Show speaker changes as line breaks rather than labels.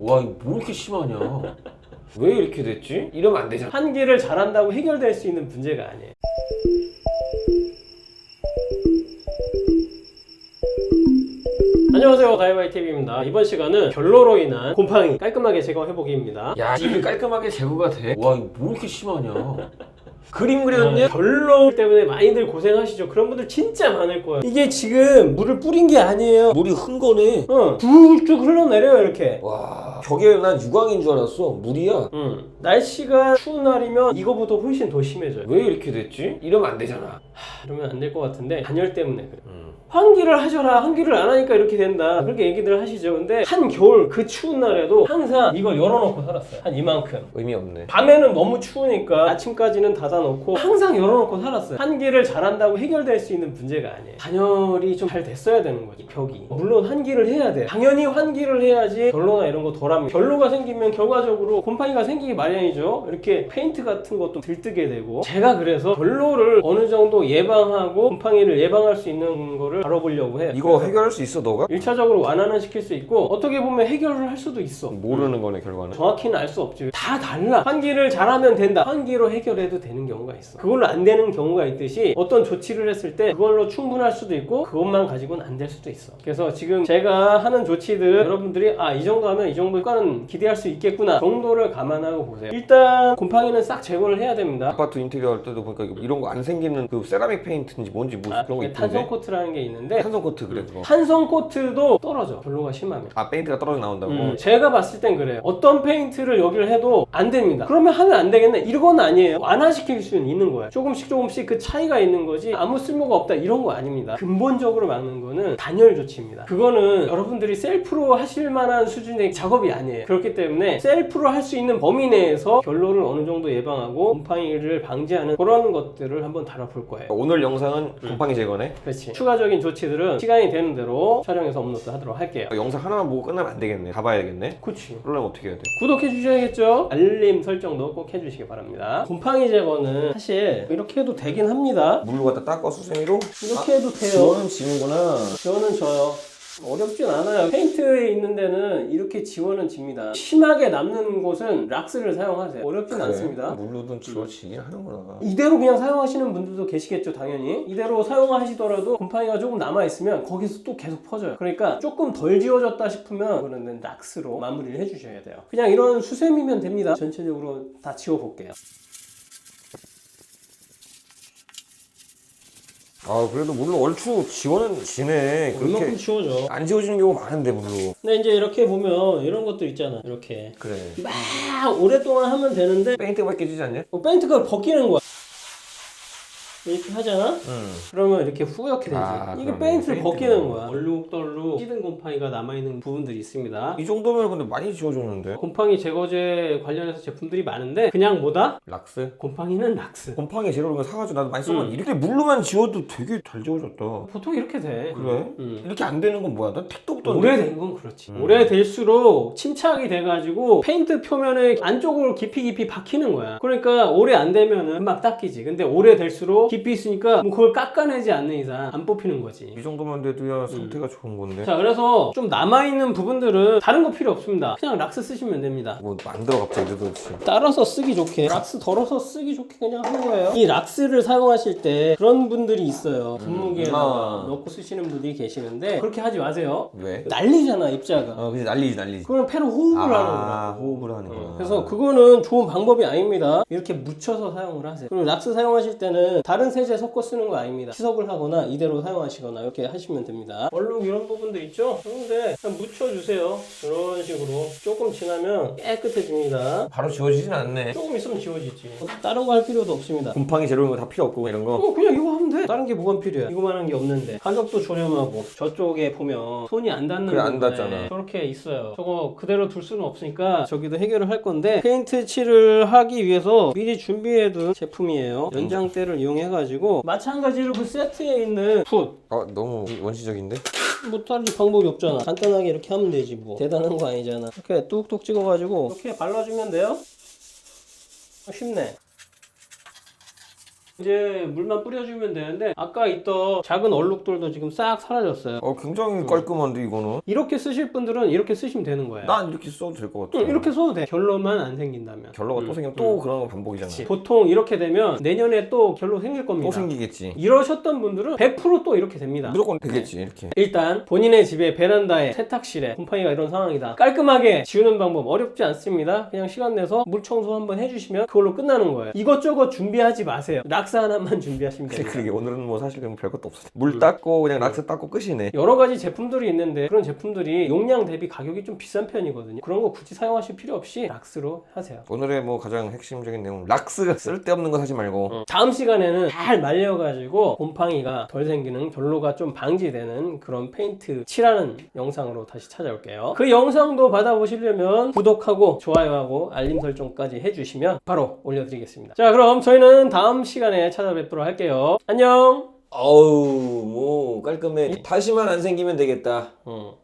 와 이거 뭐 이렇게 심하냐? 왜 이렇게 됐지? 이러면 안 되잖아.
한계를 잘한다고 해결될 수 있는 문제가 아니에요. 안녕하세요. 다이바이TV입니다. 이번 시간은 결로로 인한 곰팡이 깔끔하게 제거해보기입니다.
야 이게 깔끔하게 제거가 돼? 와 이거 뭐 이렇게 심하냐? 그림 그렸냐?
결로 때문에 많이들 고생하시죠. 그런 분들 진짜 많을 거예요. 이게 지금 물을 뿌린 게 아니에요.
물이 흔 거네.
어, 쭉 흘러내려요 이렇게.
와 저게 난 유광인 줄 알았어. 물이야.
음, 날씨가 추운 날이면 이거보다 훨씬 더 심해져요.
왜 이렇게 됐지? 이러면 안 되잖아.
그러면 안 될 것 같은데 단열 때문에 그래.
음.
환기를 하셔라. 환기를 안 하니까 이렇게 된다. 그렇게 얘기들 하시죠. 근데 한 겨울 그 추운 날에도 항상 이걸 열어놓고 살았어요. 한 이만큼.
의미 없네.
밤에는 너무 추우니까 아침까지는 닫아놓고 항상 열어놓고 살았어요. 한기를 잘한다고 해결될 수 있는 문제가 아니에요. 단열이 좀 잘 됐어야 되는 거지. 벽이. 물론 환기를 해야 돼. 당연히 환기를 해야지 결로나 이런 거 덜 합니다 결로가 생기면 결과적으로 곰팡이가 생기기 마련이죠 이렇게 페인트 같은 것도 들뜨게 되고 제가 그래서 결로를 어느 정도 예방하고 곰팡이를 예방할 수 있는 거를 다뤄보려고 해요
이거 해결할 수 있어 너가?
1차적으로 완화는 시킬 수 있고 어떻게 보면 해결을 할 수도 있어
모르는 거네 결과는
정확히는 알 수 없지. 다 달라. 환기를 잘하면 된다. 환기로 해결해도 되는 경우가 있어. 그걸로 안 되는 경우가 있듯이 어떤 조치를 했을 때 그걸로 충분할 수도 있고 그것만 가지고는 안 될 수도 있어. 그래서 지금 제가 하는 조치들 여러분들이 아 이 정도 하면 이 정도 효과는 기대할 수 있겠구나 정도를 감안하고 보세요. 일단 곰팡이는 싹 제거를 해야 됩니다.
아파트 인테리어 할 때도 보니까 이런 거 안 생기는 그 세라믹 페인트인지 뭔지 뭐
아,
그런 거
탄성
있던데
코트라는 게 있는데
탄성 코트 그래 그거
탄성 코트도 떨어져. 결로가 심하면.
아 페인트가 떨어져 나온다고?
음, 제가 봤을 땐 그래요. 어떤 페인트를 여기를 해도 안 됩니다. 그러면 하면 안 되겠네. 이건 아니에요. 완화시킬 수는 있는 거예요. 조금씩 조금씩 그 차이가 있는 거지 아무 쓸모가 없다 이런 거 아닙니다. 근본적으로 막는 거는 단열 조치입니다. 그거는 여러분들이 셀프로 하실 만한 수준의 작업이 아니에요. 그렇기 때문에 셀프로 할 수 있는 범위 내에서 결로를 어느 정도 예방하고 곰팡이를 방지하는 그런 것들을 한번 다뤄볼 거예요.
오늘 영상은 곰팡이 제거네
그렇지. 추가적인 조치들은 시간이 되는 대로 촬영해서 업로드 하도록 할게요.
영상 하나만 보고 끝나면 안 되겠네 가봐야겠네
그치.
그러려면 어떻게 해야 돼?
구독해 주셔야겠죠? 알림 설정도 꼭 해주시기 바랍니다. 곰팡이 제거는 사실 이렇게 해도 되긴 합니다.
물로 갖다 닦아 수세미로?
이렇게 해도 돼요.
지원은 지는구나
지원은 져요. 어렵진 않아요. 페인트에 있는 데는 이렇게 지원은 집니다. 심하게 남는 곳은 락스를 사용하세요. 어렵진 않습니다.
물로든 지워지긴 하는구나
이대로 그냥 사용하시는 분들도 계시겠죠, 당연히. 이대로 사용하시더라도 곰팡이가 조금 남아있으면 거기서 또 계속 퍼져요. 그러니까 조금 덜 지워졌다 싶으면 그거는 락스로 마무리를 해주셔야 돼요. 그냥 이런 수세미면 됩니다. 전체적으로 다 지워볼게요.
아 그래도 물로 얼추 지원은 지네
얼마큼
그렇게
지워져.
안 지워지는 경우가 많은데 물로
근데 이제 이렇게 보면 이런 것들 있잖아. 이렇게.
그래
막 오랫동안 하면 되는데
페인트가 벗겨지지 않냐?
어, 페인트가 벗기는 거야. 이렇게 하잖아?
응
그러면 이렇게 후옇게 되지.
아,
이게
그러네.
페인트를. 벗기는 거야. 얼룩덜룩 찌든 곰팡이가 남아있는 부분들이 있습니다.
이 정도면 근데 많이 지워졌는데
곰팡이 제거제 관련해서 제품들이 많은데 그냥 뭐다?
락스?
곰팡이는 락스.
곰팡이 재료를 그냥 사가지고 나도 많이 써봤는데
음.
이렇게 물로만 지워도 되게 잘 지워졌다
보통 이렇게 돼.
그래?
음.
이렇게 안 되는 건 뭐야? 난 택도 없던데
오래된 건 그렇지.
음.
오래될수록 침착이 돼가지고 페인트 표면에 안쪽으로 깊이 깊이 박히는 거야. 그러니까 오래 안 되면은 막 닦이지. 근데 오래될수록 깊이 있으니까 뭐 그걸 깎아내지 않는 이상 안 뽑히는 거지.
이 정도만 돼도야 상태가 좋은 건데
자, 그래서 좀 남아있는 부분들은 다른 거 필요 없습니다. 그냥 락스 쓰시면 됩니다.
뭐 만들어 갑자기 도대체
따라서 쓰기 좋게 락스 덜어서 쓰기 좋게 그냥 하는 거예요 이 락스를 사용하실 때 그런 분들이 있어요 분무기에다가
아.
넣고 쓰시는 분들이 계시는데 그렇게 하지 마세요
왜?
난리잖아 입자가
어 그치 난리지 난리지
그건 패로 호흡을 하는
아
거야
호흡을 하는 거야
그래서 그거는 좋은 방법이 아닙니다. 이렇게 묻혀서 사용을 하세요. 그리고 락스 사용하실 때는 다른 세제 섞어 쓰는 거 아닙니다. 희석을 하거나 이대로 사용하시거나 이렇게 하시면 됩니다. 얼룩 이런 부분들 있죠? 그런데 그냥 묻혀주세요. 이런 식으로 조금 지나면 깨끗해집니다.
바로 지워지진 않네
조금 있으면 지워지지. 다른 거할 필요도 없습니다.
곰팡이 재료 이런 거 다 필요 없고 이런 거
어, 그냥 이거 하면 돼. 다른 게 뭐가 필요해? 이거만 한 게 없는데. 가격도 저렴하고. 저쪽에 보면 손이 안 닿는
그래, 안 닿잖아.
저렇게 있어요. 저거 그대로 둘 수는 없으니까 저기도 해결을 할 건데 페인트 칠을 하기 위해서 미리 준비해둔 제품이에요. 연장대를 이용해 가지고 마찬가지로 그 세트에 있는 풋.
아 너무 원시적인데?
뭐 다른 방법이 없잖아. 간단하게 이렇게 하면 되지 뭐. 대단한 거 아니잖아. 이렇게 뚝뚝 찍어가지고 이렇게 발라주면 돼요. 어, 쉽네. 이제 물만 뿌려주면 되는데 아까 있던 작은 얼룩들도 지금 싹 사라졌어요.
어 굉장히 깔끔한데 이거는.
이렇게 쓰실 분들은 이렇게 쓰시면 되는 거예요.
난 이렇게 써도 될 것 같아.
응, 이렇게 써도 돼. 결로만 안 생긴다면.
결로가
음,
또 생기면
음.
또 그런 거 반복이잖아.
그치. 보통 이렇게 되면 내년에 또 결로 생길 겁니다.
또 생기겠지.
이러셨던 분들은 100%또 이렇게 됩니다.
무조건 되겠지 이렇게.
일단 본인의 집에 베란다에 세탁실에 곰팡이가 이런 상황이다. 깔끔하게 지우는 방법 어렵지 않습니다. 그냥 시간 내서 물 청소 한번 해주시면 그걸로 끝나는 거예요. 이것저것 준비하지 마세요. 락스 하나만 준비하시면 됩니다.
그러게 오늘은 뭐 사실 그냥 별것도 없어. 물 닦고 그냥 락스 닦고 끝이네.
여러 가지 제품들이 있는데 그런 제품들이 용량 대비 가격이 좀 비싼 편이거든요. 그런 거 굳이 사용하실 필요 없이 락스로 하세요.
오늘의 뭐 가장 핵심적인 내용 락스 쓸데없는 거 사지 말고
다음 시간에는 잘 말려가지고 곰팡이가 덜 생기는 결로가 좀 방지되는 그런 페인트 칠하는 영상으로 다시 찾아올게요. 그 영상도 받아보시려면 구독하고 좋아요하고 알림 설정까지 해주시면 바로 올려드리겠습니다. 자 그럼 저희는 다음 시간에 찾아뵙도록 할게요. 안녕!
어우 뭐 깔끔해. 다시만 안 생기면 되겠다.
어.